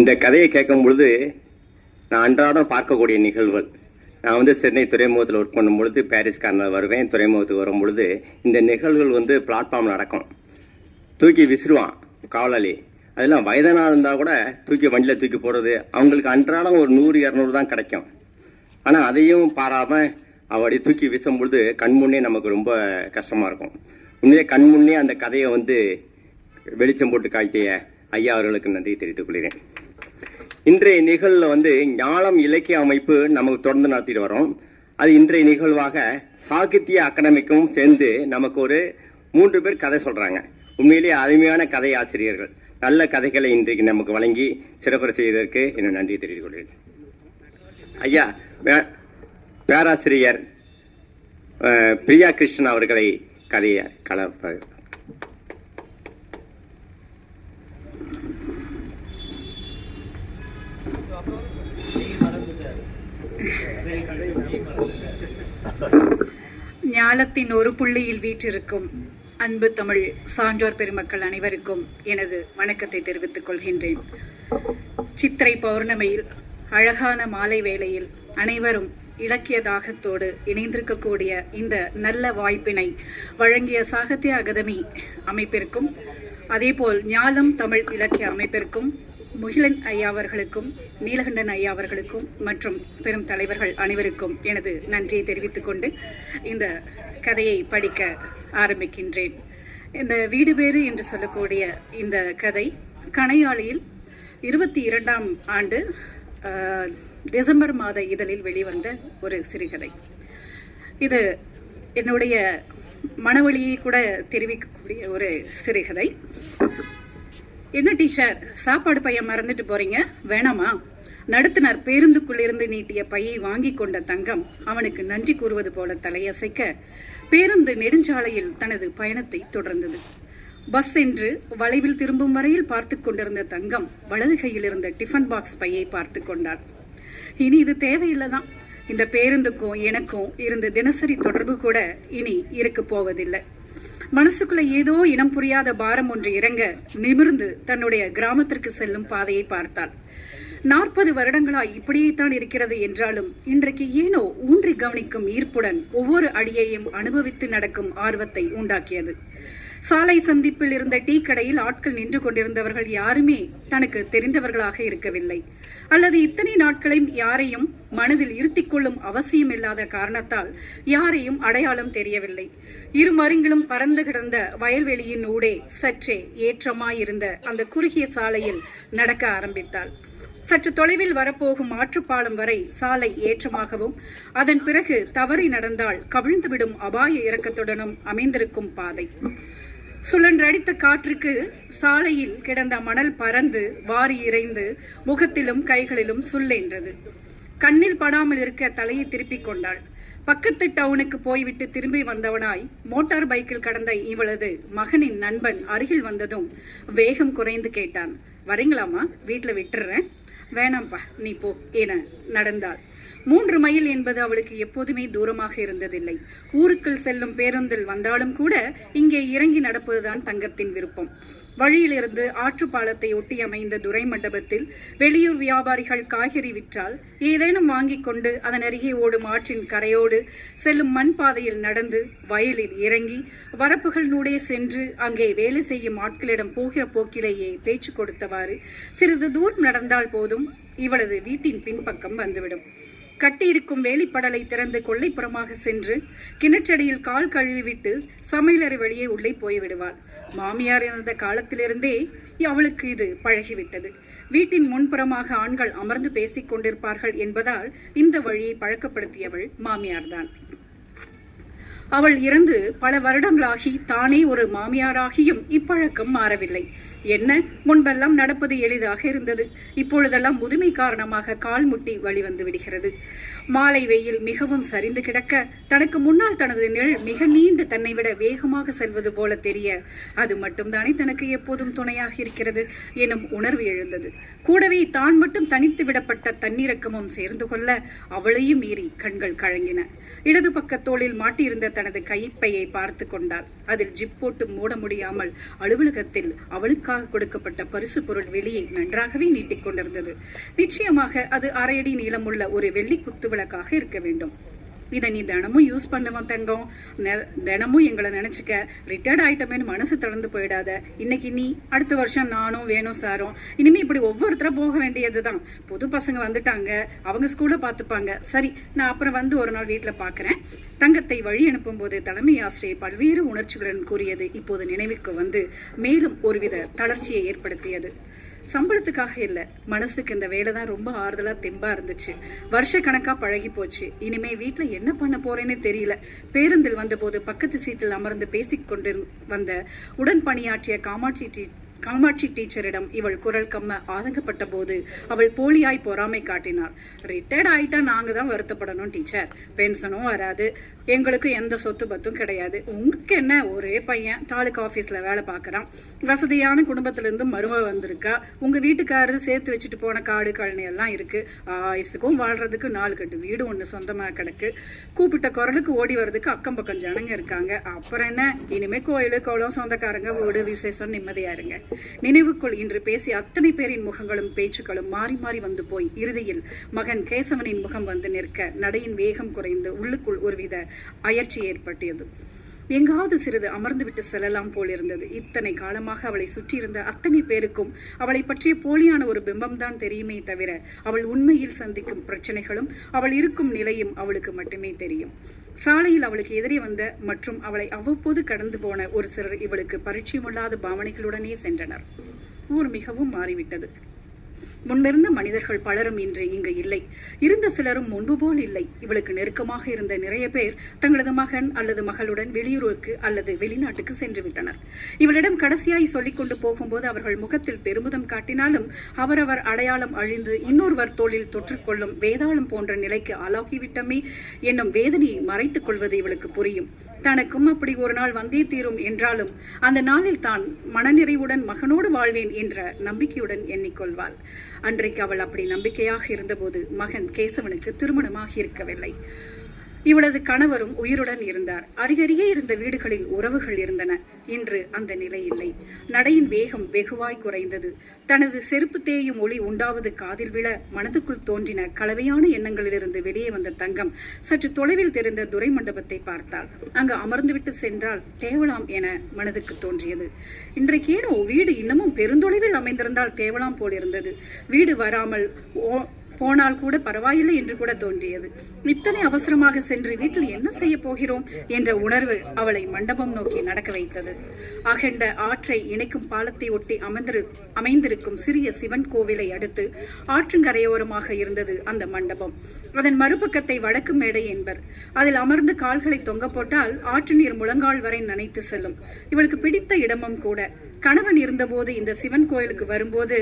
இந்த கதையை கேட்கும் பொழுது நான் அன்றாடம் பார்க்கக்கூடிய நிகழ்வுகள். நான் வந்து சென்னை துறைமுகத்தில் ஒர்க் பண்ணும் பொழுது பாரிஸ்காரனில் வருவேன். துறைமுகத்துக்கு வரும் பொழுது இந்த நிகழ்வுகள் வந்து பிளாட்ஃபார்ம் நடக்கும். தூக்கி விசிறுவான் காவலாளி அதெல்லாம் வயதானா இருந்தால் கூட தூக்கி வண்டியில் தூக்கி போடுறது அவங்களுக்கு அன்றாடம் ஒரு நூறு இரநூறு தான் கிடைக்கும். ஆனால் அதையும் பாராமல் அவடி தூக்கி வீசும் பொழுது கண்முன்னே நமக்கு ரொம்ப கஷ்டமாக இருக்கும். உண்மையே கண்முன்னே அந்த கதையை வந்து வெளிச்சம் போட்டு காய்த்திய ஐயா அவர்களுக்கு நன்றி தெரிவித்துக் கொள்கிறேன். இன்றைய நிகழ்வில் வந்து ஞானம் இலக்கிய அமைப்பு நமக்கு தொடர்ந்து நடத்திட்டு வரோம். அது இன்றைய நிகழ்வாக சாகித்ய அகாடமிக்கும் சேர்ந்து நமக்கு ஒரு மூன்று பேர் கதை சொல்கிறாங்க உண்மையிலேயே அருமையான கதை ஆசிரியர்கள். நல்ல கதைகளை இன்றைக்கு நமக்கு வழங்கி சிறப்பு செய்வதற்கு என்ன நன்றி தெரிவித்துக் கொள்கிறேன். ஐயா பேராசிரியர் பிரியா கிருஷ்ணன் அவர்களை கதையை கலப்ப ஞாலத்தின் ஒரு புள்ளியில் வீற்றிருக்கும் அன்பு தமிழ் சான்றோர் பெருமக்கள் அனைவருக்கும் எனது வணக்கத்தை தெரிவித்துக் கொள்கின்றேன். சித்திரை பௌர்ணமியில் அழகான மாலை வேளையில் அனைவரும் இலக்கிய தாகத்தோடு இணைந்திருக்கக்கூடிய இந்த நல்ல வாய்ப்பினை வழங்கிய சாகித்ய அகாதமி அமைப்பிற்கும் அதேபோல் ஞாலம் தமிழ் இலக்கிய அமைப்பிற்கும் முகிலன் ஐயா அவர்களுக்கும் நீலகண்டன் ஐயா அவர்களுக்கும் மற்றும் பெரும் தலைவர்கள் அனைவருக்கும் எனது நன்றியை தெரிவித்துக் கொண்டு இந்த கதையை படிக்க ஆரம்பிக்கின்றேன். இந்த வீடு பேறு என்று சொல்லக்கூடிய இந்த கதை கணையாளியில் இருபத்தி இரண்டாம் ஆண்டு டிசம்பர் மாத இதழில் வெளிவந்த ஒரு சிறுகதை. இது என்னுடைய மனவழியை கூட தெரிவிக்கக்கூடிய ஒரு சிறுகதை. என்ன டீச்சர் சாப்பாடு பையன் மறந்துட்டு போறீங்க? வேணாமா? நடத்துனர் பேருந்துக்குள்ளிருந்து நீட்டிய பையை வாங்கி கொண்ட தங்கம் அவனுக்கு நன்றி கூறுவது போல தலையசைக்க பேருந்து நெடுஞ்சாலையில் தனது பயணத்தை தொடர்ந்தது. பஸ் என்று வளைவில் திரும்பும் வரையில் பார்த்து கொண்டிருந்த தங்கம் வலது கையில் இருந்த டிஃபன் பாக்ஸ் பையை பார்த்து கொண்டாள். இனி இது தேவையில்லைதான். இந்த பேருந்துக்கும் எனக்கும் இருந்த தினசரி தொடர்பு கூட இனி இருக்க போவதில்லை. மனசுக்குள்ள ஏதோ இனம் புரியாத பாரம் ஒன்று இறங்க நிமிர்ந்து தன்னுடைய கிராமத்திற்கு செல்லும் பாதையை பார்த்தாள். நாற்பது வருடங்களாய் இப்படியேத்தான் இருக்கிறது என்றாலும் இன்றைக்கு ஏனோ ஊன்றி கவனிக்கும் ஈர்ப்புடன் ஒவ்வொரு அடியையும் அனுபவித்து நடக்கும் ஆர்வத்தை உண்டாக்கியது. சாலை சந்திப்பில் இருந்த டீ கடையில் ஆட்கள் நின்று கொண்டிருந்தவர்கள் யாருமே தனக்கு தெரிந்தவர்களாக இருக்கவில்லை. அல்லது இத்தனை நாட்களையும் யாரையும் மனதில் இருத்திக் கொள்ளும் அவசியம் இல்லாத காரணத்தால் யாரையும் அடையாளம் தெரியவில்லை. இரு மருங்கிலும் பறந்து கிடந்த வயல்வெளியின் ஊடே சற்றே ஏற்றமாயிருந்த அந்த குறுகிய சாலையில் நடக்க ஆரம்பித்தாள். சற்று தொலைவில் வரப்போகும் ஆற்றுப்பாலம் வரை சாலை ஏற்றமாகவும் அதன் பிறகு தவறி நடந்தால் கவிழ்ந்துவிடும் அபாய இறக்கத்துடனும் அமைந்திருக்கும் பாதை. சுழன்றடித்த காற்றுக்கு சாலையில் கிடந்த மணல் பறந்து வாரி இறைந்து முகத்திலும் கைகளிலும் சுள்ளென்றது. கண்ணில் படாமல் இருக்க தலையை திருப்பிக் கொண்டாள். பக்கத்து டவுனுக்கு போய்விட்டு திரும்பி வந்தவனாய் மோட்டார் பைக்கில் கடந்த இவளது மகனின் நண்பன் அருகில் வந்ததும் வேகம் குறைந்து கேட்டான். வரீங்களாமா வீட்டில் விட்டுறேன். வேணாம்ப்பா. நீ போ என நடந்தாள். மூன்று மைல் என்பது அவளுக்கு எப்போதுமே தூரமாக இருந்ததில்லை. ஊருக்குள் செல்லும் பேருந்தில் வந்தாலும் கூட இங்கே இறங்கி நடப்பதுதான் தங்கத்தின் விருப்பம். வழியிலிருந்து ஆற்றுப்பாலத்தை ஒட்டி அமைந்த துரை மண்டபத்தில் வெளியூர் வியாபாரிகள் காய்கறி விற்றால் ஏதேனும் வாங்கிக் கொண்டு அதன் அருகே ஓடும் ஆற்றின் கரையோடு செல்லும் மண் பாதையில் நடந்து வயலில் இறங்கி வரப்புகள் நூடே சென்று அங்கே வேலை செய்யும் ஆட்களிடம் போகிற போக்கிலேயே பேச்சு கொடுத்தவாறு சிறிது தூரம் நடந்தால் போதும் இவளது வீட்டின் பின்பக்கம் வந்துவிடும். கட்டியிருக்கும் வேலிப்படலை திறந்து கொள்ளைப்புறமாக சென்று கிணற்றடியில் கால் கழுவிவிட்டு சமையலறை வழியே உள்ளே போய்விடுவாள் மாமியார் இருந்த காலத்திலிருந்தே அவளுக்கு இது பழகிவிட்டது. வீட்டின் முன்புறமாக ஆண்கள் அமர்ந்து பேசிக் கொண்டிருப்பார்கள் என்பதால் இந்த வழியை பழக்கப்படுத்தியவள் மாமியார்தான். அவள் இறந்து பல வருடங்களாகி தானே ஒரு மாமியாராகியும் இப்பழக்கம் மாறவில்லை. என்ன? முன்பெல்லாம் நடப்பது எளிதாக இருந்தது. இப்பொழுதெல்லாம் முதுமை காரணமாக கால் முட்டி வழி வந்து விடுகிறது. மாலை வெயில் மிகவும் சரிந்து கிடக்க தனக்கு முன்னால் தனது நிழல் மிக நீண்டு தன்னை விட வேகமாக செல்வது போல தெரிய அது மட்டும்தானே தனக்கு எப்போதும் துணையாக இருக்கிறது எனும் உணர்வு எழுந்தது. கூடவே தான் மட்டும் தனித்து விடப்பட்ட தன்னிறக்கமும் சேர்ந்து கொள்ள அவளையும் மீறி கண்கள் கழங்கின இடது பக்க தோளில் மாட்டியிருந்த தனது கைப்பையை பார்த்து கொண்டாள். அதில் ஜிப் போட்டு மூட முடியாமல் அலுவலகத்தில் அவளுக்காக கொடுக்கப்பட்ட பரிசு பொருள் வெளியே நன்றாகவே நீட்டிக் கொண்டிருந்தது. நிச்சயமாக அது அரை அடி நீளமுள்ள ஒரு வெள்ளி குத்து விளக்காக இருக்க வேண்டும். இதை நீ தினமும் யூஸ் பண்ணுவோம் தங்கம். தினமும் எங்களை நினைச்சுக்க. ரிட்டையர்ட் ஆயிட்டமேனு மனசு திறந்து போயிடாத. இன்னைக்கு நீ அடுத்த வருஷம் நானும் வேணும் சாரும். இனிமே இப்படி ஒவ்வொருத்தரும் போக வேண்டியது தான் புது பசங்க வந்துட்டாங்க. அவங்க ஸ்கூலில் பார்த்துப்பாங்க. சரி நான் அப்புறம் வந்து ஒரு நாள் வீட்டில் பார்க்குறேன். தங்கத்தை வழி அனுப்பும் போது தலைமை ஆசிரியர் பல்வேறு உணர்ச்சிகளுடன் கூறியது இப்போது நினைவுக்கு வந்து. மேலும் ஒருவித தளர்ச்சியை ஏற்படுத்தியது. சம்பளத்துக்காக இல்லை. மனசுக்கு இந்த வேலை தான் ரொம்ப ஆறுதலாக தெம்பாக இருந்துச்சு. வருஷ கணக்காக பழகி போச்சு. இனிமே வீட்டில் என்ன பண்ண போறேன்னு தெரியல. பேருந்தில் வந்தபோது பக்கத்து சீட்டில் அமர்ந்து பேசிக் கொண்டு வந்த உடன் பணியாற்றிய காமாட்சி டீ காமாட்சி டீச்சரிடம் இவள் குரல் கம்ம ஆதங்கப்பட்ட போது அவள் போலியாய் பொறாமை காட்டினார் ரிட்டையர்ட் ஆயிட்டா நாங்க தான் வருத்தப்படணும் டீச்சர். பென்ஷனும் வராது. எங்களுக்கு எந்த சொத்து பத்தும் கிடையாது. உங்களுக்கு என்ன ஒரே பையன். தாலுக்கா ஆஃபீஸில் வேலை பார்க்குறான். வசதியான குடும்பத்திலேருந்து மருமக வந்திருக்கா. உங்கள் வீட்டுக்காரர் சேர்த்து வச்சுட்டு போன காடு கழனி எல்லாம் இருக்குது ஆயுசுக்கும் வாழ்கிறதுக்கு நாலு கட்டு வீடு ஒன்று சொந்தமாக கிடக்கு. கூப்பிட்ட குரலுக்கு ஓடி வர்றதுக்கு அக்கம் பக்கம் ஜனங்க இருக்காங்க. அப்புறம் என்ன? இனிமே கோயிலு குளம் சொந்தக்காரங்க வீடு விசேஷம் நிம்மதியா இருங்க. நினைவுக்குள் இன்று பேசி அத்தனை பேரின் முகங்களும் பேச்சுக்களும் மாறி மாறி வந்து போய். இறுதியில் மகன் கேசவனின் முகம் வந்து நிற்க நடையின் வேகம் குறைந்து உள்ளுக்குள் ஒருவித அயர்ச்சி ஏற்பட்டியது. எங்காவது சிறிது அமர்ந்துவிட்டு செல்லலாம் போலிருந்தது. இத்தனை காலமாக அவளை சுற்றியிருந்த அத்தனை பேருக்கும் அவளை பற்றிய போலியான ஒரு பிம்பம்தான் தெரியுமே தவிர அவள் உண்மையில் சந்திக்கும் பிரச்சனைகளும் அவள் இருக்கும் நிலையும் அவளுக்கு மட்டுமே தெரியும். சாலையில் அவளுக்கு எதிரே வந்த மற்றும் அவளை அவ்வப்போது கடந்து போன ஒரு சிலர் இவளுக்கு பரிச்சயமில்லாத பாவனைகளுடனே சென்றனர். ஊர் மிகவும் மாறிவிட்டது. முன்பிருந்த மனிதர்கள் பலரும் இன்று இங்கு இல்லை. இருந்த சிலரும் முன்பு போல் இல்லை. இவளுக்கு நெருக்கமாக இருந்த நிறைய பேர் தங்களது மகன் அல்லது மகளுடன் வெளியூருக்கு அல்லது வெளிநாட்டுக்கு சென்று விட்டனர். இவளிடம் கடைசியாய் சொல்லிக்கொண்டு போகும்போது அவர்கள் முகத்தில் பெருமிதம் காட்டினாலும் அவரவர் அடையாளம் அழிந்து இன்னொருவர் தோளில் தொற்றுக்கொள்ளும் வேதாளம் போன்ற நிலைக்கு ஆளாகிவிட்டமே என்னும் வேதனையை மறைத்துக் கொள்வது இவளுக்கு புரியும். தனக்கும் அப்படி ஒரு நாள் வந்தே தீரும் என்றாலும் அந்த நாளில் தான் மனநிறைவுடன் மகனோடு வாழ்வேன் என்ற நம்பிக்கையுடன் எண்ணிக்கொள்வாள். அன்றைக்கு அவள் அப்படி நம்பிக்கையாக இருந்தபோது மகன் கேசவனுக்கு திருமணமாக இருக்கவில்லை இவளது கணவரும் உயிருடன் இருந்தார். அருகருகே இருந்த வீடுகளில் உறவுகள் இருந்தன. இன்று அந்த நிலை இல்லை. நடையின் வேகம் வெகுவாய் குறைந்தது. தனது செருப்பு தேயும் ஒளி உண்டாவது காதில் விழ மனதுக்குள் தோன்றின கலவையான எண்ணங்களிலிருந்து வெளியே வந்த தங்கம் சற்று தொலைவில் தெரிந்த துரை மண்டபத்தை பார்த்தாள். அங்கு அமர்ந்துவிட்டு சென்றால் தேவலாம் என மனதுக்கு தோன்றியது. இன்றைக்கேனோ வீடு இன்னமும் பெருந்தொலைவில் அமைந்திருந்தால் தேவலாம் போலிருந்தது. வீடு வராமல் ஓ- போனால் கூட பரவாயில்லை என்று கூட தோன்றியது. இத்தனை அவசரமாக சென்று வீட்டில் என்ன செய்ய போகிறோம்? என்ற உணர்வு அவளை மண்டபம் நோக்கி நடக்க வைத்தது. அகண்ட ஆற்றை இணைக்கும் பாலத்தை ஒட்டி அமர்ந்திரு அமைந்திருக்கும் சிறிய சிவன் கோவிலை அடுத்து ஆற்றங்கரையோரமாக இருந்தது அந்த மண்டபம். அதன் மறுபக்கத்தை வடக்கு மேடை என்பர். அதில் அமர்ந்து கால்களை தொங்க போட்டால் ஆற்று நீர் முழங்கால் வரை நனைத்து செல்லும். இவளுக்கு பிடித்த இடமும் கூட. கணவன் இருந்தபோது இந்த சிவன் கோயிலுக்கு வரும்போது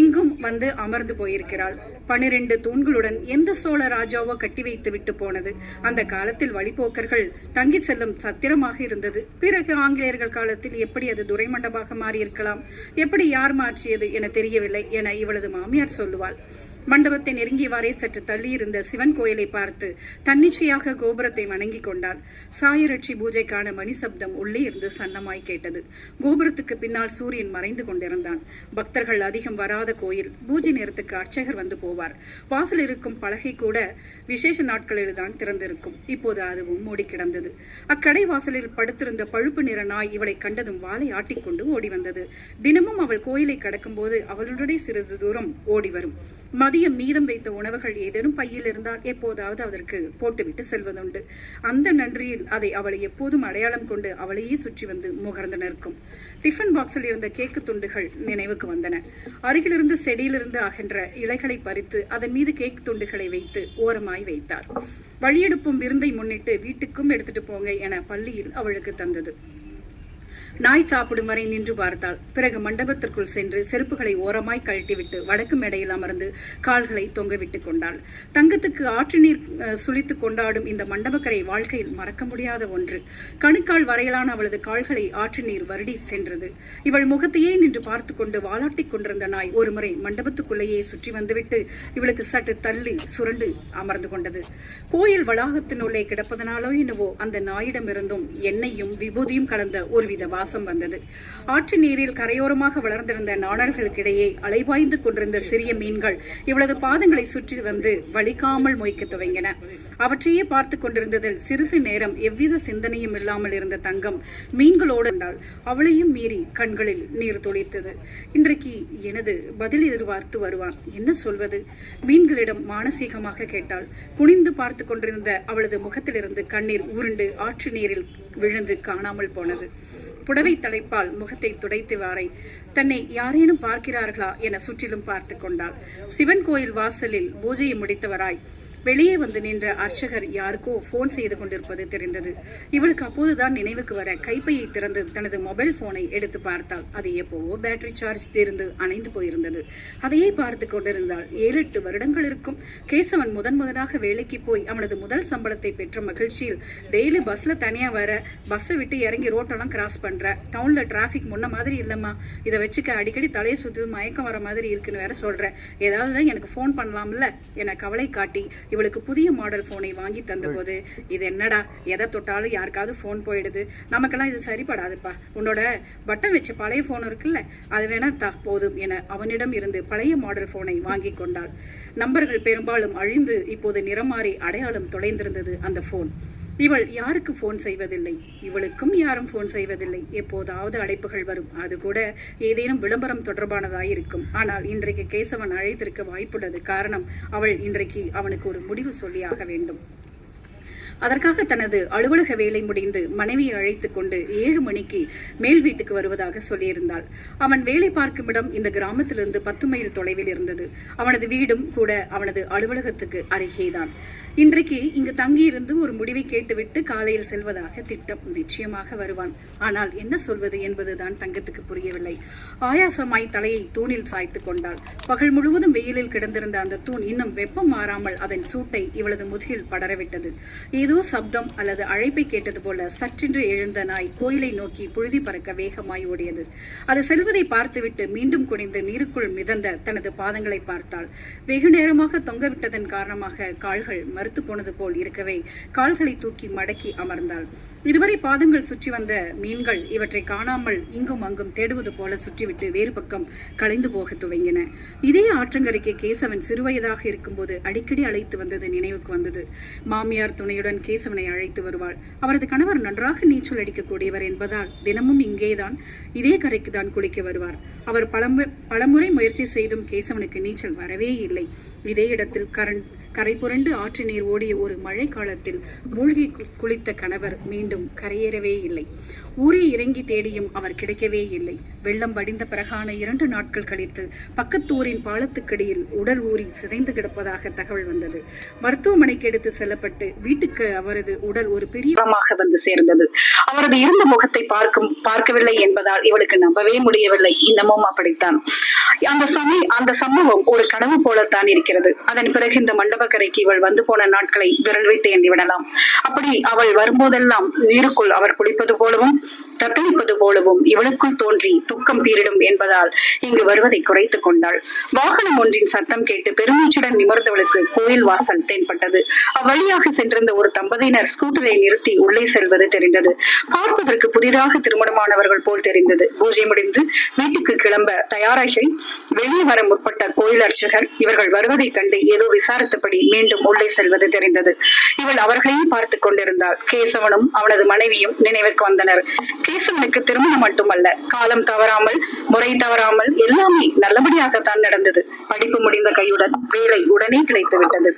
இங்கும் வந்து அமர்ந்து போயிருக்கிறாள். பனிரெண்டு தூண்களுடன் எந்த சோழ ராஜாவோ கட்டி வைத்து விட்டு போனது. அந்த காலத்தில் வழிபோக்கர்கள் தங்கி செல்லும் சத்திரமாக இருந்தது. பிறகு ஆங்கிலேயர்கள் காலத்தில் எப்படி அது துரை மண்டபமாக மாறியிருக்கலாம்? எப்படி யார் மாற்றியது என தெரியவில்லை என இவளது மாமியார் சொல்லுவாள். மண்டபத்தை நெருங்கியவாறே சற்று தள்ளியிருந்த சிவன் கோயிலை பார்த்து தன்னிச்சையாக கோபுரத்தை வணங்கிக் கொண்டார் சாயரட்சி பூஜைக்கான மணி சப்தம் உள்ளே இருந்து சன்னமாய் கேட்டது. கோபுரத்துக்கு பின்னால் சூரியன் மறைந்து கொண்டிருந்தான். பக்தர்கள் அதிகம் வராத கோயில். பூஜை நேரத்துக்கு அர்ச்சகர் வந்து போவார். வாசல் இருக்கும் பலகை கூட விசேஷ நாட்களில் தான் திறந்திருக்கும். இப்போது அதுவும் மூடி கிடந்தது. அக்கடை வாசலில் படுத்திருந்த பழுப்பு நிற நாய் இவளை கண்டதும் வாலை ஆட்டிக்கொண்டு ஓடி வந்தது. தினமும் அவள் கோயிலை கடக்கும்போது அவளுடைய சிறிது தூரம் ஓடி வரும். மதியம் மீதம் வைத்த உணவுகள் ஏதேனும் பையில் இருந்தால் எப்போதாவது அதற்கு போட்டுவிட்டு செல்வதுண்டு. அந்த நன்றியில் அதை அவளை எப்போதும் அடையாளம் கொண்டு அவளையே சுற்றி வந்து முகர்ந்து நிற்கும். டிஃபன் பாக்ஸில் இருந்த கேக்கு துண்டுகள் நினைவுக்கு வந்தன. அருகிலிருந்து செடியிலிருந்து அகன்ற இலைகளை பறித்து அதன் மீது கேக் துண்டுகளை வைத்து ஓரமாய் வைத்தார் வழியெடுப்பும் விருந்தை முன்னிட்டு வீட்டுக்கும் எடுத்துட்டு போங்க என பள்ளியில் அவளுக்கு தந்தது. நாய் சாப்பிடும் வரை நின்று பார்த்தாள். பிறகு மண்டபத்திற்குள் சென்று செருப்புகளை ஓரமாய் கழட்டிவிட்டு வடக்கு மேடையில் அமர்ந்து கால்களை தொங்கவிட்டுக் கொண்டாள். தங்கத்துக்கு ஆற்று நீர் சுழித்து கொண்டாடும் இந்த மண்டபக்கரை வாழ்க்கையில் மறக்க முடியாத ஒன்று. கணுக்கால் வரையிலான அவளது கால்களை ஆற்று நீர் வருடி சென்றது. இவள் முகத்தையே நின்று பார்த்து கொண்டு வாலாட்டிக் கொண்டிருந்த நாய் ஒருமுறை மண்டபத்துக்குள்ளேயே சுற்றி வந்துவிட்டு இவளுக்கு சற்று தள்ளி சுரண்டு அமர்ந்து கொண்டது. கோயில் வளாகத்தினுள்ளே கிடப்பதனாலோ என்னவோ அந்த நாயிடமிருந்தும் எண்ணெயும் விபூதியும் கலந்த ஒருவித வாசம் வந்தது. ஆற்று நீரில் கரையோரமாக வளர்ந்திருந்த நாணல்களுக்கிடையே அலைபாய்ந்து கொண்டிருந்த சிறிய மீன்கள் இவளது பாதங்களை சுற்றி வந்து வலிக்காமல் மொய்க்க துவங்கின. அவற்றையே பார்த்து கொண்டிருந்ததில் சிறிது நேரம் எவ்வித சிந்தனையும் இல்லாமல் இருந்த தங்கம் மீன்களோடு அவளையும் மீறி கண்களில் நீர் துளித்தது. இன்றைக்கு எனது பதில் எதிர்பார்த்து வருவான். என்ன சொல்வது? மீன்களிடம் மானசீகமாக கேட்டாள். குனிந்து பார்த்து கொண்டிருந்த அவளது முகத்திலிருந்து கண்ணீர் உருண்டு ஆற்று நீரில் விழுந்து காணாமல் போனது. புடவை தலைப்பால் முகத்தை துடைத்து வாரை. தன்னை யாரேனும் பார்க்கிறார்களா என சுற்றிலும் பார்த்து கொண்டாள். சிவன் கோயில் வாசலில் பூஜையை முடித்தவராய் வெளியே வந்து நின்ற அர்ச்சகர் யாருக்கோ போன் செய்து கொண்டிருப்பது தெரிந்தது. இவளுக்கு அப்போதுதான் நினைவுக்கு வர கைப்பையை திறந்து தனது மொபைல் போனை எடுத்து பார்த்தாள். அது எப்போவோ பேட்டரி சார்ஜ் தீர்ந்து அணைந்து போயிருந்தது. அதையே பார்த்து கொண்டிருந்தாள். ஏழு எட்டு வருடங்கள் இருக்கும். கேசவன் முதன் முதலாக வேலைக்கு போய் அவனது முதல் சம்பளத்தை பெற்ற மகிழ்ச்சியில் டெய்லி பஸ்ல தனியா வர பஸ்ஸை விட்டு இறங்கி ரோட்டெல்லாம் கிராஸ் பண்ற டவுன்ல டிராஃபிக் முன்ன மாதிரி இல்லம்மா. இதை வச்சுக்க அடிக்கடி தலையை சுத்து மயக்கம் வர மாதிரி இருக்குன்னு வேற சொல்ற. ஏதாவது எனக்கு ஃபோன் பண்ணலாம்ல? என கவலை காட்டி இவளுக்கு புதிய மாடல் ஃபோனை வாங்கி தந்தபோது இது என்னடா எதை தொட்டாலும் யாருக்காவது ஃபோன் போயிடுது. நமக்கெல்லாம் இது சரிப்படாதுப்பா. உன்னோட பட்டன் வச்ச பழைய ஃபோன் இருக்குல்ல அது வேணா தா போதும் என அவனிடம் இருந்து பழைய மாடல் ஃபோனை வாங்கி கொண்டாள். நம்பர்கள் பெரும்பாலும் அழிந்து இப்போது நிறம் மாறி அடையாளம் தொலைந்திருந்தது அந்த ஃபோன் இவள் யாருக்கு ஃபோன் செய்வதில்லை? இவளுக்கும் யாரும் ஃபோன் செய்வதில்லை. எப்போதாவது அழைப்புகள் வரும். அது கூட ஏதேனும் விளம்பரம் தொடர்பானதாயிருக்கும். ஆனால் இன்றைக்கு கேசவன் அழைத்திருக்க வாய்ப்புள்ளது காரணம் அவள் இன்றைக்கு அவனுக்கு ஒரு முடிவு சொல்லியாக வேண்டும். அதற்காக தனது அலுவலக வேலை முடிந்து மனைவியை அழைத்துக் கொண்டு ஏழு மணிக்கு மேல் வீட்டுக்கு வருவதாக சொல்லியிருந்தாள். அவன் வேலை பார்க்கும் இடம் இந்த கிராமத்திலிருந்து பத்து மைல் தொலைவில் இருந்தது. அவனது வீடும் கூட அவனது அலுவலகத்துக்கு அருகேதான். இன்றைக்கு இங்கு தங்கியிருந்து ஒரு முடிவை கேட்டுவிட்டு காலையில் செல்வதாக திட்டம் நிச்சயமாக வருவான். ஆனால் என்ன சொல்வது என்பதுதான் தங்கத்துக்கு புரியவில்லை. ஆயாசமாய் தலையை தூணில் சாய்த்து கொண்டாள். பகல் முழுவதும் வெயிலில் கிடந்திருந்த அந்த தூண் இன்னும் வெப்பம் மாறாமல் அதன் சூட்டை இவளது முதுகில் படரவிட்டது. ஏதோ சப்தம் அல்லது அழைப்பை கேட்டது போல சற்றென்று எழுந்த நாய் கோயிலை நோக்கி புழுதி பறக்க வேகமாய் ஓடியது. அது செல்வதை பார்த்துவிட்டு மீண்டும் குனிந்து நீருக்குள் மிதந்த தனது பாதங்களை பார்த்தாள். வெகு நேரமாக தொங்கவிட்டதன் காரணமாக கால்கள் மறுத்து போனது போல் இருக்கவே கால்களை தூக்கி மடக்கி அமர்ந்தாள். இதுவரை பாதங்கள் சுற்றி வந்த மீன்கள் இவற்றை காணாமல் இங்கும் அங்கும் தேடுவது போல சுற்றிவிட்டு வேறு பக்கம் கலைந்து போக துவங்கின. இதே ஆற்றங்கரைக்கு கேசவன் சிறுவயதாக இருக்கும்போது அடிக்கடி அழைத்து வந்தது நினைவுக்கு வந்தது. மாமியார் துணையுடன் கேசவனை அழைத்து வருவாள். அவரது கணவர் நன்றாக நீச்சல் அடிக்கக்கூடியவர் என்பதால் தினமும் இங்கேதான் இதே கரைக்கு தான் குளிக்க வருவார். அவர் பலமுறை முயற்சி செய்தும் கேசவனுக்கு நீச்சல் வரவே இல்லை. இதே இடத்தில் கரண் கரை புரண்டு ஆற்று நீர் ஓடிய ஒரு மழை காலத்தில் மூழ்கி குளித்த கணவர் மீண்டும் கரையேறவே இல்லை. ஊரே இறங்கி தேடியும் அவர் கிடைக்கவே இல்லை. வெள்ளம் வடிந்த பிறகான இரண்டு நாட்கள் கழித்து பக்கத்தூரின் பாலத்துக்கடியில் உடல் ஊறி சிதைந்து கிடப்பதாக தகவல் வந்தது. மருத்துவமனைக்கு எடுத்து செல்லப்பட்டு வீட்டுக்கு அவரது உடல் ஒரு பெரிய வந்து சேர்ந்தது. அவரது இருந்த முகத்தை பார்க்கும் பார்க்கவில்லை என்பதால் இவளுக்கு நம்பவே முடியவில்லை. இன்னமும் அப்படித்தான். அந்த சமய அந்த சம்பவம் ஒரு கனவு போலத்தான் இருக்கிறது. அதன் பிறகு இந்த மண்டபக்கரைக்கு இவள் வந்து போன நாட்களை விரல் விட்டு எண்ணி விடலாம் அப்படி அவள் வரும்போதெல்லாம் நீருக்குள் அவர் குளிப்பது போலவும் தத்தளிப்பது போலவும் இவளுக்குள் தோன்றி துக்கம் பீரிடும் என்பதால் இங்கு வருவதை குறைத்துக் கொண்டாள். வாகனம் ஒன்றின் சத்தம் கேட்டு பெருமூச்சுடன் நிமிர்ந்தவளுக்கு கோயில் வாசல் தென்பட்டது. அவ்வழியாக சென்றிருந்த ஒரு தம்பதியினர் ஸ்கூட்டரை நிறுத்தி உள்ளே செல்வது தெரிந்தது. பார்ப்பதற்கு புதிதாக திருமணமானவர்கள் போல் தெரிந்தது. பூஜை முடிந்து வீட்டுக்கு கிளம்ப தயாராகி வெளியே வர முற்பட்ட கோயில் அர்ச்சகர் இவர்கள் வருவதைக் கண்டு ஏதோ விசாரித்தபடி மீண்டும் உள்ளே செல்வது தெரிந்தது. இவள் அவர்களையும் பார்த்துக் கொண்டிருந்தாள். கேசவனும் அவனது மனைவியும் நினைவுக்கு வந்தனர். கேசவனுக்கு திருமணம் மட்டுமல்ல காலம் தவறாமல் முறை தவறாமல் எல்லாமே நல்லபடியாகத்தான் நடந்தது. படிப்பு முடிந்த கையுடன் வேலை உடனே கிடைத்து விட்டது.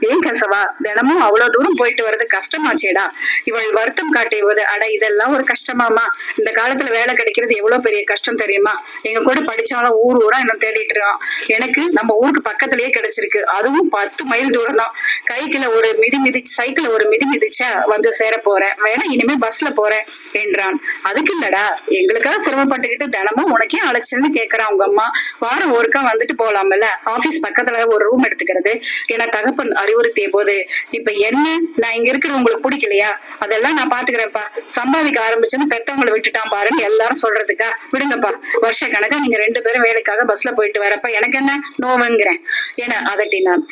ஏன் கசவா தினமும் அவ்வளவு தூரம் போயிட்டு வர்றது கஷ்டமாச்சேடா. இவள் வருத்தம் காட்டுவது அட இதெல்லாம் ஒரு கஷ்டமாமா? இந்த காலத்துல வேலை கிடைக்கிறது எவ்வளவு பெரிய கஷ்டம் தெரியுமா? எங்க கூட படிச்சாலும் ஊர் ஊரா என்ன தேடிட்டு இருக்கான். எனக்கு நம்ம ஊருக்கு பக்கத்திலேயே கிடைச்சிருக்கு. அதுவும் பத்து மைல் தூரம் தான் கைக்குல ஒரு மிதி மிதி சைக்கிள் ஒரு மிதி மிதிச்சா வந்து சேர போறேன். வேணா இனிமே பஸ்ல போறேன் என்றான். அதுக்கு இல்லடா எங்களுக்காக சிரமப்பட்டுக்கிட்டு தினமும் உனக்கே அலைச்சல்னு கேக்குறான் உங்க அம்மா. வாரம் ஒருக்கா வந்துட்டு போலாம்ல. ஆபீஸ் பக்கத்துல ஒரு ரூம் எடுத்துக்கிறது. என தகப்பன் அறிவுறுத்திய போது இப்ப என்ன? நான் இங்க இருக்கிறது உங்களுக்கு பிடிக்கலையா? அதெல்லாம் நான் பாத்துக்கிறேன்ப்பா. சம்பாதிக்க ஆரம்பிச்சுன்னு பெத்தவங்களை விட்டுட்டான் பாருன்னு எல்லாரும் சொல்றதுக்கா. விடுங்கப்பா. வருஷ கணக்கா நீங்க ரெண்டு பேரும் வேலைக்காக பஸ்ல போயிட்டு வரப்ப எனக்கு என்ன? நோவுங்கிறேன். என அதட்டினான்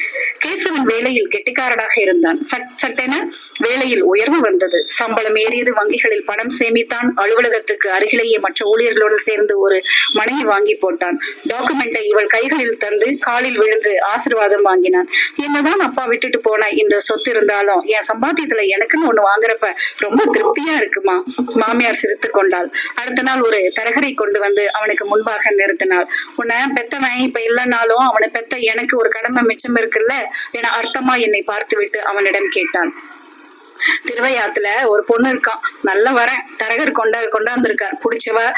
கேசவன் வேலையில் கெட்டிக்காரனாக இருந்தான். சட் சட்டென வேலையில் உயர்வு வந்தது. சம்பளம் ஏறியது வங்கிகளில் பணம் சேமித்தான் அலுவலகத்துக்கு அருகிலேயே மற்ற ஊழியர்களோடு சேர்ந்து ஒரு மனையை வாங்கி போட்டான். டாக்குமெண்டை இவள் கைகளில் தந்து காலில் விழுந்து ஆசிர்வாதம் வாங்கினான். என்னதான் அப்பா விட்டுட்டு போன இந்த சொத்து இருந்தாலும் என் சம்பாத்தியத்துல எனக்குன்னு ஒண்ணு வாங்குறப்ப ரொம்ப திருப்தியா இருக்குமா? மாமியார் சிரித்து கொண்டாள். அடுத்த நாள் ஒரு தரகரை கொண்டு வந்து அவனுக்கு முன்பாக நிறுத்தினாள். உன்னை பெத்தவன் இப்ப இல்லைனாலும் அவனை பெத்த எனக்கு ஒரு கடமை மிச்சம் இருக்குல்ல? என அர்த்தமா என்னை பார்த்துவிட்டு அவனிடம் கேட்டான் திருவையாத்துல ஒரு பொண்ணு இருக்கான். நல்ல வரேன் தரகர் கொண்டா கொண்டாந்துருக்கார். பிடிச்சவ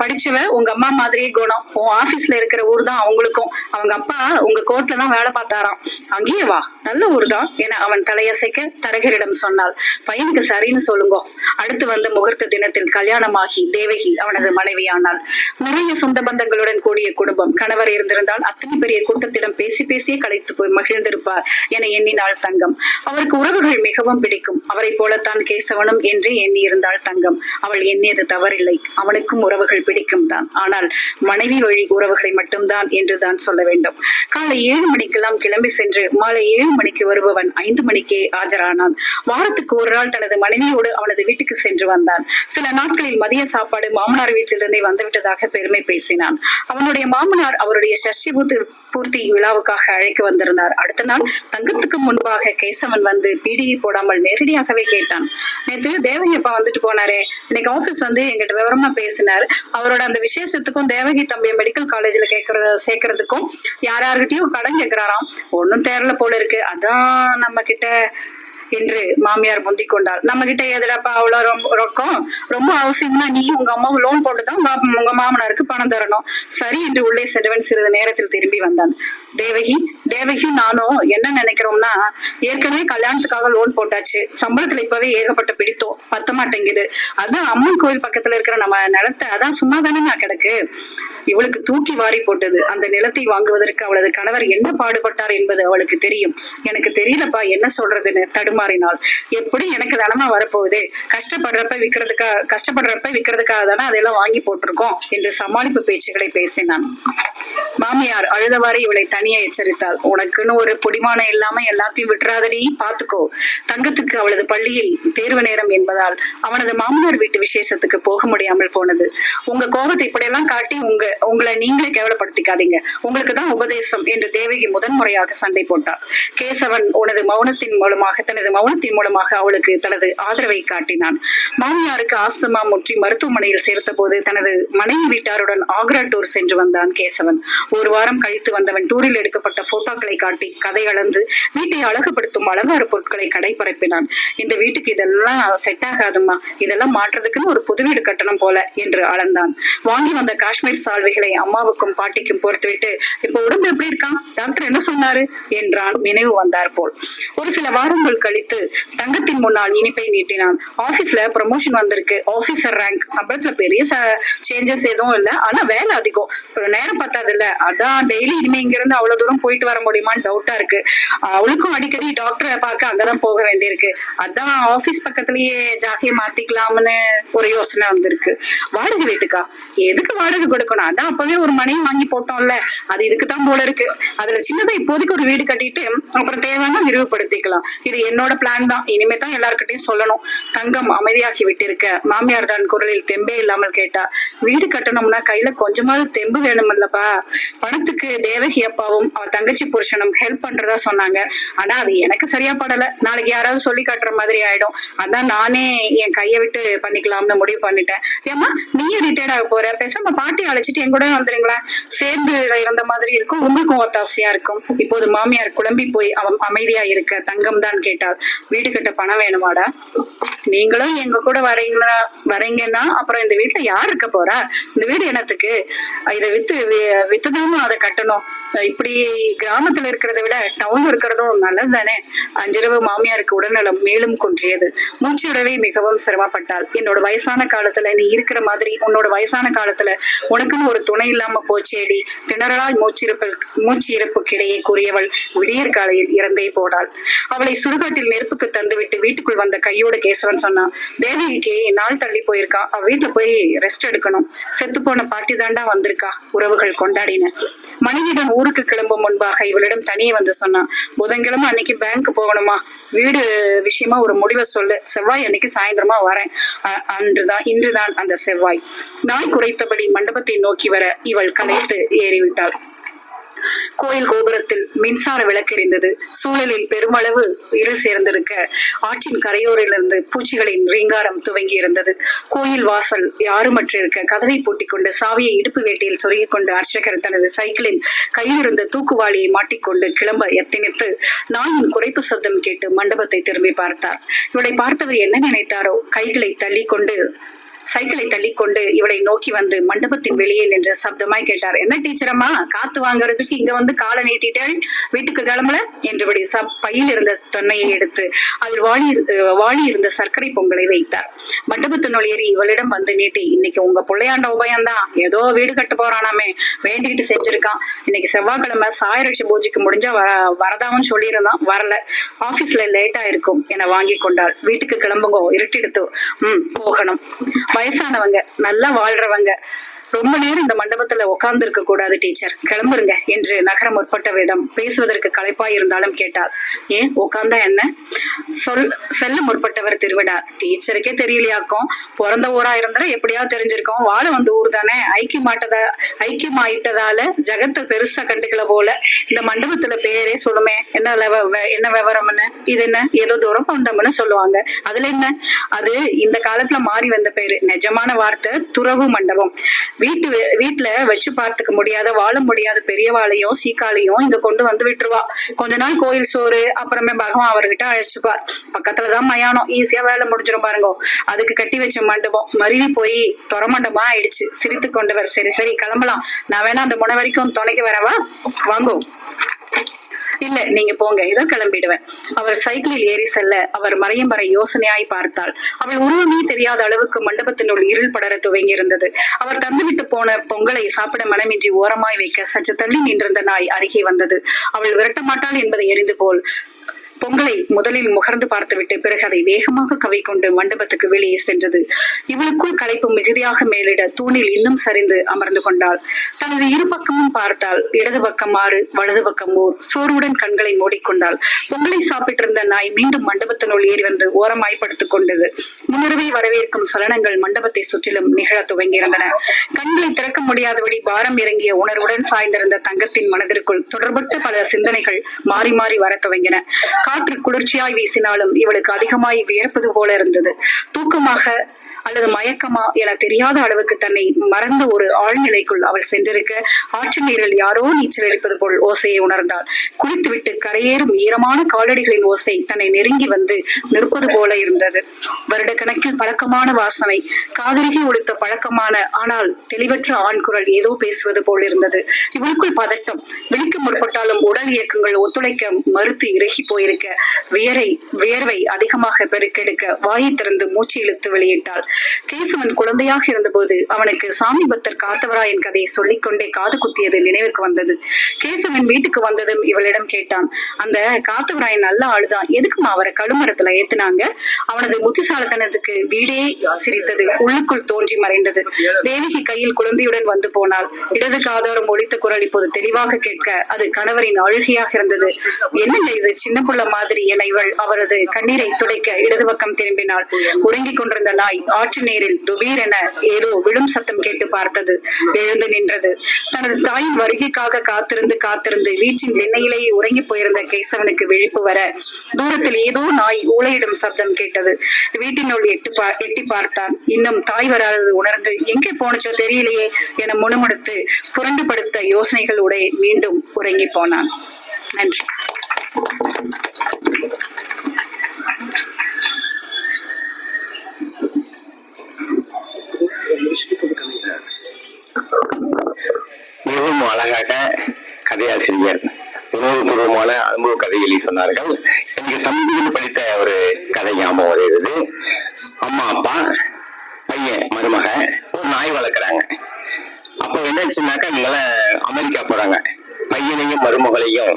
படிச்சவ உங்க அம்மா மாதிரியே குணம். உன் ஆபீஸ்ல இருக்கிற ஊர் தான் அவங்களுக்கும். அவங்க அப்பா உங்க கோர்ட்ல தான் வேலை பார்த்தாராம். அங்கேயே வா. நல்ல ஊர் தான். என அவன் தலையசைக்க தரகரிடம் சொன்னாள். பையனுக்கு சரின்னு சொல்லுங்க. அடுத்து வந்த முகூர்த்த தினத்தில் கல்யாணமாகி தேவகி அவனது மனைவியானாள். நிறைய சொந்த பந்தங்களுடன் கூடிய குடும்பம். கணவர் இருந்திருந்தால் அத்தனை பெரிய கூட்டத்திடம் பேசி பேசியே களைத்து போய் மகிழ்ந்திருப்பார் என எண்ணினாள் தங்கம். அவருக்கு உறவுகள் மிகவும் பிடிக்கும். அவரை போலத்தான் கேசவனும் என்றே எண்ணி இருந்தாள் தங்கம். அவள் எண்ணியது தவறில்லை. அவனுக்கும் உறவுகள் பிடிக்கும் தான். ஆனால் மனைவி வழி உறவுகளை மட்டும்தான் என்று தான் சொல்ல வேண்டும். காலை ஏழு மணிக்கெல்லாம் கிளம்பி சென்று மாலை ஏழு மணிக்கு வருபவன் ஐந்து மணிக்கே ஆஜரானான். வாரத்துக்கு ஒரு நாள் தனது மனைவியோடு அவனது வீட்டுக்கு சென்று வந்தான். சில நாட்களில் மதிய சாப்பாடு மாமனார் வீட்டிலிருந்தே வந்துவிட்டதாக பெருமை பேசினான். அவனுடைய மாமனார் அவருடைய சஷ்டி பூர்த்தி பூர்த்தி விழாவுக்காக அழைக்க வந்திருந்தார். அடுத்த நாள் தங்கத்துக்கு முன்பாக கேசவன் வந்து பீடியை போடாமல் நேரடியாகவே கேட்டான். நேற்று தேவகியப்பா வந்துட்டு போனாரே. இன்னைக்கு ஆபீஸ் வந்து எங்கிட்ட விவரமா பேசினார். அவரோட அந்த விசேஷத்துக்கும் தேவகி தம்பிய மெடிக்கல் காலேஜ்ல கேட்கறத சேர்க்கறதுக்கும் யார் யார்கிட்டயும் கடன் கேட்கிறாராம் ஒன்னும் தேரல போல இருக்கு. அதான் நம்ம கிட்ட என்று மாமியார் முந்திக் கொண்டாள். நம்ம கிட்ட எதுடாப்பா அவ்வளவு ரொம்ப ரொக்கம்? ரொம்ப அவசியம்னா நீ உங்க அம்மாவும் லோன் போட்டுதான் உங்க மாமனாருக்கு பணம் தரணும். சரி என்று உள்ளே சென்றவன் சிறிது நேரத்தில் திரும்பி வந்தான். தேவகி தேவகி நானும் என்ன நினைக்கிறோம்னா ஏற்கனவே கல்யாணத்துக்காக லோன் போட்டாச்சு. சம்பளத்துல இப்பவே ஏகப்பட்ட பிடித்தோம். பத்த மாட்டேங்குது அதான் அம்மன் கோயில் பக்கத்துல இருக்கிற நம்ம நிலத்தை அதான் சும்மா தானே நான் கிடக்கு. இவளுக்கு தூக்கி வாரி போட்டது. அந்த நிலத்தை வாங்குவதற்கு அவளது கணவர் என்ன பாடுபட்டார் என்பது அவளுக்கு தெரியும். எனக்கு தெரியலப்பா என்ன சொல்றதுன்னு தடுமாறினாள். எப்படி எனக்கு தனமா வரப்போகுது? கஷ்டப்படுறப்ப விக்கிறதுக்காக கஷ்டப்படுறப்ப விக்கிறதுக்காக தானே அதெல்லாம் வாங்கி போட்டிருக்கோம் என்று சமாளிப்பு பேச்சுகளை பேசினான். மாமியார் அழுதவாறு இவளை தனியே எச்சரித்தாள். உனக்குன்னு ஒரு புடிமானம் இல்லாம எல்லாத்தையும் விட்டுறாதடி பாத்துக்கோ. தங்கத்துக்கு அவளது பள்ளியில் தேர்வு நேரம் என்பதால் அவனது மாமனார் வீட்டு விசேஷத்துக்கு போக முடியாமல் போனது. உங்க கோபத்தை இப்படியெல்லாம் காட்டி உங்க உங்களை நீங்களே கேவலப்படுத்திக்காதீங்க. உங்களுக்கு தான் உபதேசம் என்று தேவகி முதன்முறையாக சண்டை போட்டாள். கேசவன் உனது மௌனத்தின் மூலமாக தனது மௌனத்தின் மூலமாக அவளுக்கு தனது ஆதரவை காட்டினான். மாமியாருக்கு ஆஸ்துமா முற்றி மருத்துவமனையில் சேர்த்த போது தனது மனைவி வீட்டாருடன் ஆக்ரா டூர் சென்று வந்தான் கேசவன். ஒரு வாரம் கழித்து வந்தவன் டூர் டூரில் எடுக்கப்பட்ட போட்டோக்களை காட்டி கதை அளந்து வீட்டை அழகுபடுத்தும் அலங்கார பொருட்களை கடை பரப்பினான் இந்த வீட்டுக்கு இதெல்லாம் செட் ஆகாதுமா இதெல்லாம் மாற்றுறதுக்குன்னு ஒரு புது வீடு கட்டணம் போல என்று அளந்தான். வாங்கி வந்த காஷ்மீர் சால்வைகளை அம்மாவுக்கும் பாட்டிக்கும் பொறுத்துவிட்டு இப்ப உடம்பு எப்படி இருக்கான் டாக்டர் என்ன சொன்னாரு? என்றான். நினைவு வந்தார் போல். ஒரு சில வாரங்கள் கழித்து சங்கத்தின் முன்னால் இனிப்பை நீட்டினான். ஆபீஸ்ல ப்ரமோஷன் வந்திருக்கு. ஆபீசர் ரேங்க் சம்பளத்துல பெரிய சேஞ்சஸ் எதுவும் இல்லை. ஆனா வேலை அதிகம். நேரம் பத்தாது இல்ல அதான் டெய்லி இனிமே இங்க இருந்து அவ்வளவு தூரம் போயிட்டு வர முடியுமான்னு டவுட்டா இருக்கு. அவளுக்கும் அடிக்கடி டாக்டரை பார்க்க அங்கதான் போக வேண்டியிருக்கு. அதான் ஆபீஸ் பக்கத்துலயே ஜாக்கிய மாத்திக்கலாம்னு ஒரு யோசனை வந்திருக்கு. வாடகை வீட்டுக்கா? எதுக்கு வாடகை கொடுக்கணும்? அதான் அப்பவே ஒரு மனையும் வாங்கி போட்டோம்ல. அது இதுக்குதான் போல இருக்கு. அதுல சின்னதா இப்போதைக்கு ஒரு வீடு கட்டிட்டு அப்புறம் தேவைன்னா விரிவுபடுத்திக்கலாம். இது என்னோட பிளான் தான். இனிமே தான் எல்லாருக்கிட்டையும் சொல்லணும். தங்கம் அமைதியாகி விட்டிருக்க. மாமியார் தான் குரலில் தெம்பே இல்லாமல் கேட்டா. வீடு கட்டணும்னா கையில கொஞ்சமாவது தெம்பு வேணுமில்லப்பா. பணத்துக்கு தேவகி அப்பா அப்பாவும் அவ தங்கச்சி புருஷனும் ஹெல்ப் பண்றதா சொன்னாங்க. ஆனா அது எனக்கு சரியா படல. நாளைக்கு யாராவது சொல்லி காட்டுற மாதிரி ஆயிடும். அதான் நானே என் கையை விட்டு பண்ணிக்கலாம்னு முடிவு பண்ணிட்டேன். ஏமா நீயும் ரிட்டையர்ட் ஆக போற. பேசாம பாட்டி அழைச்சிட்டு என் கூட வந்துருங்களேன் சேர்ந்து இருந்த மாதிரி இருக்கும். உங்களுக்கும் ஒத்தாசையா இருக்கும். இப்போது மாமியார் குழம்பி போய் அவன் அமைதியா இருக்க தங்கம் தான் கேட்டாள். வீடு கட்ட பணம் வேணுமாடா? நீங்களும் எங்க கூட வரீங்களா? வரீங்கன்னா அப்புறம் இந்த வீட்டுல யார் இருக்க போறா? இந்த வீடு என்னத்துக்கு? இதை வித்து வி- அதை கட்டணும். இப்படி கிராமத்துல இருக்கிறத விட டவுன்ல இருக்கிறதும் நல்லது தானே அஞ்சிரவு மாமியாருக்கு உடல்நலம் மேலும் குன்றியது. மூச்சுடவே மிகவும் சிரமப்பட்டாள். என்னோட வயசான காலத்துல நீ இருக்கிற மாதிரி உன்னோட வயசான காலத்துல உனக்குன்னு ஒரு துணை இல்லாம போச்சேடி. திணறலால் மூச்சிருப்பில் மூச்சு இருப்புக்கிடையே கூறியவள் விடியற் காலையில் இறந்தே போனாள். அவளை சுடுகாட்டில் நெருப்புக்கு தந்துவிட்டு வீட்டுக்குள் வந்த கையோடு கேசவன் சொன்னான் தேவகிக்கு நாள் தள்ளி போயிருக்கா? அவ வீட்டுல போய் ரெஸ்ட் எடுக்கணும். செத்து போன பாட்டி தாண்டா வந்திருக்கா? உறவுகள் கொண்டாடின. மனைவிடம் ஊருக்கு கிளம்பும் முன்பாக இவளிடம் தனியே வந்து சொன்னான். புதன்கிழமை அன்னைக்கு பேங்க் போகணுமா? வீடு விஷயமா ஒரு முடிவை சொல்லு. செவ்வாய் அன்னைக்கு சாயந்தரமா வரேன். அன்றுதான் இன்றுதான் அந்த செவ்வாய். நான் குறைத்தபடி மண்டபத்தை நோக்கி வர இவள் கலைத்து ஏறிவிட்டாள். கோயில் கோபுரத்தில் மின்சார விளக்கு எரிந்தது. சூழலில் பெருமளவு இரு சேர்ந்திருக்க ஆற்றின் கரையோரிலிருந்து பூச்சிகளின் ரீங்காரம் துவங்கி இருந்தது கோயில் வாசல் யாருமற்றிருக்க கதவை பூட்டிக் கொண்டு சாவியை இடுப்பு வேட்டியில் சொருகிக் கொண்டு அர்ச்சகர் தனது சைக்கிளின் கையில் இருந்த தூக்குவாளியை மாட்டிக்கொண்டு கிளம்ப எத்தனித்து நாயின் குறைப்பு சப்தம் கேட்டு மண்டபத்தை திரும்பி பார்த்தார். இவளை பார்த்தவர் என்ன நினைத்தாரோ? கைகளை தள்ளி கொண்டு சைக்கிளை தள்ளிக்கொண்டு இவளை நோக்கி வந்து மண்டபத்தின் வெளியே நின்று சப்தமாய் கேட்டார். என்ன டீச்சரம்மா காத்து வாங்குறதுக்கு இங்க வந்து காலை நீட்டிட்டாள் வீட்டுக்கு கிளம்பல? என்றபடி சப் பையில் இருந்த தொன்னையை எடுத்து அதில் வாழி இரு- இருந்த சர்க்கரை பொங்கலை வைத்தார். மண்டபத்தினுள் ஏறி இவளிடம் வந்து நீட்டி இன்னைக்கு உங்க பிள்ளையாண்ட உபயம்தான். ஏதோ வீடு கட்ட போறானாமே. வேண்டிக்கிட்டு செஞ்சிருக்கான். இன்னைக்கு செவ்வாய்க்கிழமை சாயரட்சி பூஜைக்கு முடிஞ்சா வர வரதாவும் சொல்லியிருந்தான். வரல. ஆபீஸ்ல லேட்டா இருக்கும் என வாங்கி கொண்டாள். வீட்டுக்கு கிளம்புங்கோ இருட்டிடுத்து. ம் போகணும். வயசானவங்க நல்லா வாழ்றவங்க. ரொம்ப நேரம் இந்த மண்டபத்துல உட்கார்ந்து இருக்க கூடாது டீச்சர் கிளம்புருங்க என்று நகர முற்பட்டவரிடம் பேசுவதற்கு களைப்பாய் இருந்தாலும் கேட்டார் ஏன்? உட்கார்ந்தா என்ன? சொல் செல்ல முற்பட்டவர் திருவிடார் டீச்சருக்கே தெரியலையாக்கும். பிறந்த ஊரா இருந்தா எப்படியாவது தெரிஞ்சிருக்கோம். வாழ வந்த ஊர் தானே. ஐக்கியமாட்டதா ஐக்கியமாயிட்டதால ஜகத்து பெருசா கண்டுக்கல போல இந்த மண்டபத்துல பேரே சொல்லுமே. என்ன என்ன விவரம்னு? இது என்ன? ஏதோ தூரம் கொண்டம்னு சொல்லுவாங்க. அதுல என்ன? அது இந்த காலத்துல மாறி வந்த பேரு. நிஜமான வார்த்தை துறவு மண்டபம். வீட்டு வீட்டுல வச்சு பார்த்துக்க முடியாத வாழ முடியாத பெரியவாளையும் சீக்காளையும் இங்க கொண்டு வந்து விட்டுருவா. கொஞ்ச நாள் கோயில் சோறு அப்புறமே பகவான் அவர்கிட்ட அழைச்சுப்பார் பக்கத்துலதான் மயானம் ஈஸியா வேலை முடிஞ்சிரும் பாருங்க. அதுக்கு கட்டி வச்ச மண்டபம் மருவி போய் தொர ஆயிடுச்சு. சிரித்து கொண்டவர். சரி சரி கிளம்பலாம். நான் வேணா அந்த முனை வரைக்கும் துணைக்கு வரவா? வாங்கோ. இல்ல நீங்க போங்க இதோ கிளம்பிடுவேன். அவர் சைக்கிளில் ஏறி செல்ல அவர் மறையும் வரை யோசனையாய் பார்த்தாள். அவள் உருவமே தெரியாத அளவுக்கு மண்டபத்தினுள் இருள் படர துவங்கி இருந்தது அவர் தந்துவிட்டு போன பொங்கலை சாப்பிட மனமின்றி ஓரமாய் வைக்க சற்று தள்ளி நின்றிருந்த நாய் அருகே வந்தது. அவள் விரட்ட மாட்டாள் என்பதை எரிந்து போல் பொங்கலை முதலில் முகர்ந்து பார்த்துவிட்டு பிறகு அதை வேகமாக கவிக்கொண்டு மண்டபத்துக்கு வெளியே சென்றது. இவளுக்குள் களைப்பு மிகுதியாக மேலிட தூணில் இன்னும் சரிந்து அமர்ந்து கொண்டாள். தனது இரு பக்கமும் பார்த்தாள். இடது பக்கம் ஆறு வலது பக்கம் ஊர். சோர்வுடன் கண்களை மூடிக்கொண்டாள். பொங்கலை சாப்பிட்டிருந்த நாய் மீண்டும் மண்டபத்தினுள் ஏறி வந்து ஓரமாய் படுத்துக் கொண்டது. முன்னிரவை வரவேற்கும் சலனங்கள் மண்டபத்தை சுற்றிலும் நிகழத் துவங்கியிருந்தன. கண்களை திறக்க முடியாதபடி பாரம் இறங்கிய உணர்வுடன் சாய்ந்திருந்த தங்கத்தின் மனதிற்குள் தொடர்பட்ட பல சிந்தனைகள் மாறி மாறி வரத் துவங்கின. காற்று குளிர்ச்சியாய் வீசினாலும் இவளுக்கு அதிகமாய் வியர்ப்பது போல இருந்தது. தூக்கமாக அல்லது மயக்கமா என தெரியாத அளவுக்கு தன்னை மறந்த ஒரு ஆழ்நிலைக்குள் அவள் சென்றிருக்க ஆற்று நீரில் யாரோ நீச்சல் அடிப்பது போல் ஓசையை உணர்ந்தாள். குளித்துவிட்டு கரையேறும் ஈரமான காலடிகளின் ஓசை தன்னை நெருங்கி வந்து நிற்பது போல இருந்தது. வருடக்கணக்கில் பழக்கமான வாசனை காதலிகை ஒழித்த பழக்கமான ஆனால் தெளிவற்ற ஆண் குரல் ஏதோ பேசுவது போல் இருந்தது. இவளுக்குள் பதட்டம் விழிக்க முற்பட்டாலும் உடல் இயக்கங்கள் ஒத்துழைக்க மறுத்து இறகி போயிருக்க வியரை வியர்வை அதிகமாக பெருக்கெடுக்க வாயை திறந்து மூச்சு இழுத்து வெளியிட்டாள். கேசவன் குழந்தையாக இருந்தபோது அவனுக்கு சாமி பக்தர் காத்தவராயன் கதையை சொல்லிக்கொண்டே காது குத்தியது நினைவுக்கு வந்தது. கேசவன் வீட்டுக்கு வந்ததும் இவளிடம் கேட்டான் அந்த காத்தவராயன் நல்ல ஆளுதான். எதுக்குமா அவரை கழுமரத்துல ஏத்துனாங்க? அவனது புத்திசாலித்தனத்துக்கு வீடே சிரித்தது உள்ளுக்குள் தோன்றி மறைந்தது. தேவகி கையில் குழந்தையுடன் வந்து போனாள். இடது காதோரம் ஒழித்த குரல் இப்போது தெளிவாக கேட்க அது கணவரின் அழுகையாக இருந்தது. என்னங்க இது? சின்ன புள்ள மாதிரி? என இவள் அவரது கண்ணீரை துடைக்க இடது பக்கம் திரும்பினாள். உறங்கிக் கொண்டிருந்த நாய் ஆற்று நீரில் துபீர் என ஏதோ விழும் சத்தம் கேட்டு பார்த்தது எழுந்து நின்றது. தனது தாயின் வருகைக்காக காத்திருந்து காத்திருந்து வீட்டின் திண்ணையிலேயே உறங்கி போயிருந்த கேசவனுக்கு விழிப்பு வர தூரத்தில் ஏதோ நாய் ஊழையிடும் சப்தம் கேட்டது. வீட்டினுள் எட்டு பா எட்டி பார்த்தான். இன்னும் தாய் வராதது உணர்ந்து எங்கே போனச்சோ தெரியலையே என முணுமுணுத்து புரண்டு படுத்த யோசனைகளோட மீண்டும் உறங்கி போனான். நன்றி. மிகவும் அழகாக கதையாசிரியர் உணர்வுபூர்வமான அனுபவ கதைகளை சொன்னார்கள். எனக்கு சமீபத்தில் படித்த ஒரு கதை ஞாபகம் வருகிறது. அம்மா அப்பா பையன் மருமக ஒரு நாய் வளர்க்குறாங்க. அப்போ என்னாச்சுன்னாக்கா இவங்களாம் அமெரிக்கா போறாங்க. பையனையும் மருமகளையும்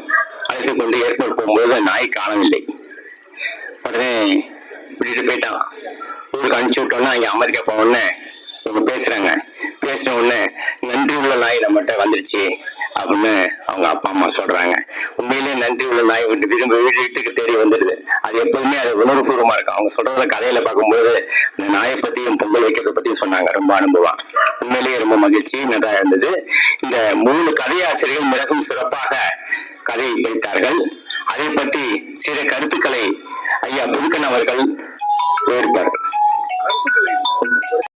அழைத்து கொண்டு ஏர்போர்ட் போகும்போது நாய் காணவில்லை. உடனே விட்டுட்டு போயிட்டான். ஊருக்கு அனுப்பிச்சு விட்டோன்னா இங்கே அமெரிக்கா போனோடனே இவங்க பேசுறாங்க. பேசின உடனே நன்றி உள்ள நாய் நம்மகிட்ட வந்துருச்சு அப்படின்னு அவங்க அப்பா அம்மா சொல்றாங்க. உண்மையிலேயே நன்றி உள்ள நாய் விட்டு விரும்ப வீட்டுக்கு தேடி வந்துடுது. அது எப்போதுமே அது உணர்வுபூர்வமா இருக்கும். அவங்க சொல்றத கதையில பார்க்கும்போது அந்த நாயை பத்தியும் பொங்கல் வைக்கிறத பத்தியும் சொன்னாங்க. ரொம்ப அனுபவம். உண்மையிலேயே ரொம்ப மகிழ்ச்சி நல்லா இருந்தது. இந்த மூணு கதையாசிரியர்கள் மிகவும் சிறப்பாக கதை படித்தார்கள் அதை பற்றி சில கருத்துக்களை ஐயா புதுக்கன் அவர்கள் வேறுபார்